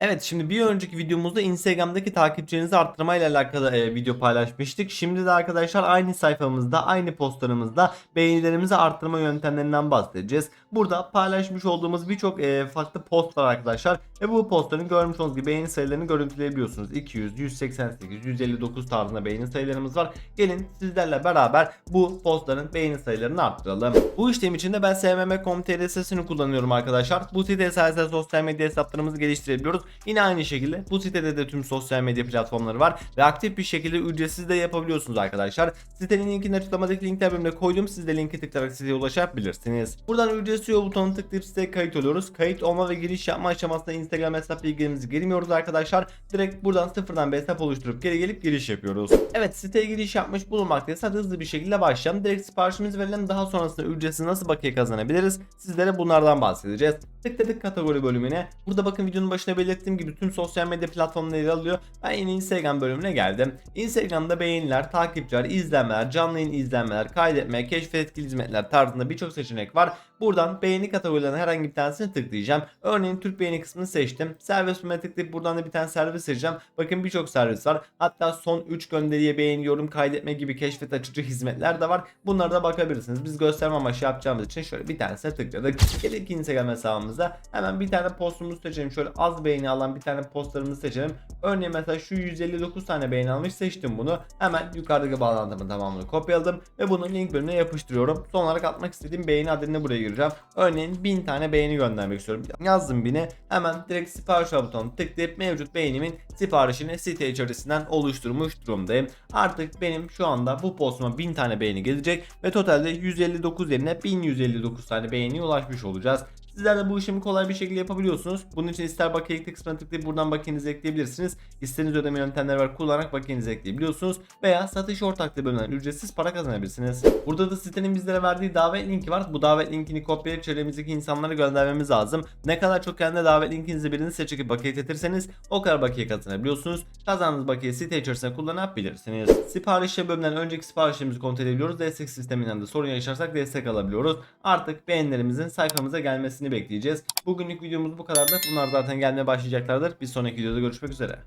Evet şimdi bir önceki videomuzda Instagram'daki takipçilerinizi arttırma ile alakalı e, video paylaşmıştık. Şimdi de arkadaşlar aynı sayfamızda aynı postlarımızda beğenilerimizi arttırma yöntemlerinden bahsedeceğiz. Burada paylaşmış olduğumuz birçok e, farklı post var arkadaşlar. Ve bu postların görmüş olduğunuz gibi beğeni sayılarını görüntüleyebiliyorsunuz. 200, 188, 159 tarzında beğeni sayılarımız var. Gelin sizlerle beraber bu postların beğeni sayılarını arttıralım. Bu işlem için de ben smm.com.tr sitesini kullanıyorum arkadaşlar. Bu site sayesinde sosyal medya hesaplarımızı geliştirebiliyoruz. Yine aynı şekilde bu sitede de tüm sosyal medya platformları var ve aktif bir şekilde ücretsiz de yapabiliyorsunuz arkadaşlar. Sitenin linkini açıklamadaki linkler bölümüne koydum. Siz de linki tıklayarak siteye ulaşabilirsiniz. Buradan ücretsiz yol butonuna tıklayıp siteye kayıt oluyoruz. Kayıt olma ve giriş yapma aşamasında Instagram hesap bilgilerimizi girmiyoruz arkadaşlar. Direkt buradan sıfırdan bir hesap oluşturup geri gelip giriş yapıyoruz. Evet siteye giriş yapmış bulunmaktayız. Hızlı bir şekilde başlayalım. Direkt siparişimiz verilen daha sonrasında ücretsiz nasıl bakiye kazanabiliriz? Sizlere bunlardan bahsedeceğiz. Tıkladık kategori bölümüne. Burada bakın videonun başına belirttiğim gibi tüm sosyal medya platformları yer alıyor. Ben yine Instagram bölümüne geldim. Instagram'da beğeniler, takipçiler, izlenmeler, canlı yayın izlenmeler, kaydetme, keşfet etkili hizmetler tarzında birçok seçenek var. Buradan beğeni kategorilerinin herhangi bir tanesini tıklayacağım. Örneğin Türk beğeni kısmını seçtim. Servis bölümüne tıklayıp buradan da bir tane servis seçeceğim. Bakın birçok servis var. Hatta son 3 gönderiye beğeniyorum, kaydetme gibi keşfet açıcı hizmetler de var. Bunlara da bakabilirsiniz. Biz gösterme amaçlı yapacağımız için şöyle bir tanesine tıkladık. Gelin Instagram hesabımıza hemen bir tane postumuzu seçelim. Şöyle az beğeni alan bir tane postlarımızı seçelim. Örneğin mesela şu 159 tane beğeni almış seçtim bunu. Hemen yukarıdaki bağlantımın tamamını kopyaladım ve bunu link bölümüne yapıştırıyorum. Son olarak atmak istediğim beğeni adını buraya gireceğim. Örneğin 1000 tane beğeni göndermek istiyorum. Yazdım 1000'e hemen direkt sipariş butonuna tıklayıp mevcut beğenimin siparişini site içerisinden oluşturmuş durumdayım. Artık benim şu anda bu postuma 1000 tane beğeni gelecek ve totalde 159 yerine 1159 tane beğeniye ulaşmış olacağız. Sizler de bu işlemi kolay bir şekilde yapabiliyorsunuz. Bunun için ister bakiye ekle kısmına tıklayıp buradan bakiyenizi ekleyebilirsiniz. İstediğiniz ödeme yöntemleri var kullanarak bakiyenizi ekleyebiliyorsunuz. Veya satış ortaklığı bölümünden ücretsiz para kazanabilirsiniz. Burada da sitenin bizlere verdiği davet linki var. Bu davet linkini kopyalayıp çevremizdeki insanlara göndermemiz lazım. Ne kadar çok kendi davet linkinizi birini seçip bakiye ekletirseniz o kadar bakiye kazanabiliyorsunuz. Kazandığınız bakiye site içerisinde kullanabilirsiniz. Siparişe bölümden önceki siparişlerimizi kontrol edebiliyoruz. Destek sisteminden de sorun yaşarsak destek alabiliyoruz. Artık beğenilerimizin sayfamıza gelmesini bekleyeceğiz. Bugünlük videomuz bu kadardı. Bunlar zaten gelmeye başlayacaklardır. Bir sonraki videoda görüşmek üzere.